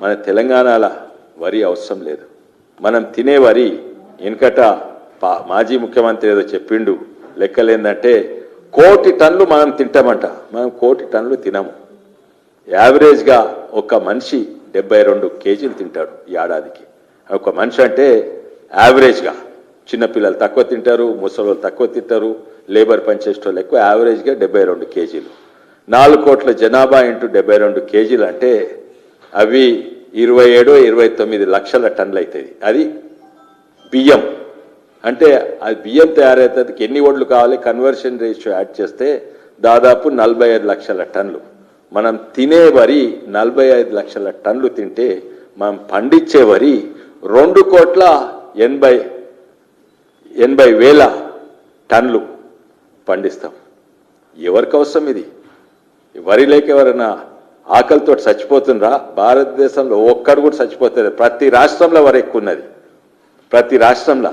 మన తెలంగాణల వరి అవసరం లేదు. మనం తినే వరి వెనుకట పా- మాజీ ముఖ్యమంత్రి ఏదో చెప్పిండు. లెక్కలేందంటే కోటి టన్లు మనం తింటామంట. మనం కోటి టన్నులు తినము. యావరేజ్గా ఒక మనిషి డెబ్బై రెండు కేజీలు తింటాడు ఈ ఏడాదికి. ఒక మనిషి అంటే యావరేజ్గా. చిన్నపిల్లలు తక్కువ తింటారు ముసలోళ్ళు తక్కువ తింటారు లేబర్ పనిచేసేటోళ్ళు ఎక్కువ యావరేజ్గా డెబ్బై రెండు కేజీలు. నాలుగు కోట్ల జనాభా ఇంటూ డెబ్బై రెండు కేజీలు అంటే అవి ఇరవై ఏడు ఇరవై తొమ్మిది లక్షల టన్నులు అవుతుంది అది బియ్యం. అంటే అది బియ్యం తయారవుతుంది ఎన్ని ఓట్లు కావాలి? కన్వర్షన్ రేషియో యాడ్ చేస్తే దాదాపు నలభై ఐదు లక్షల టన్నులు. మనం తినే వరి నలభై ఐదు లక్షల టన్నులు తింటే మనం పండించే వరి రెండు కోట్ల ఎనభై ఎనభై వేల టన్నులు పండిస్తాం. ఎవరికి అవసరం ఇది? వరి లేక ఎవరైనా ఆకలితో చచ్చిపోతుండ్రా. భారతదేశంలో ఒక్కడు కూడా చచ్చిపోతుంది ప్రతి రాష్ట్రంలో వారు ఎక్కువ ఉన్నది. ప్రతి రాష్ట్రంలో.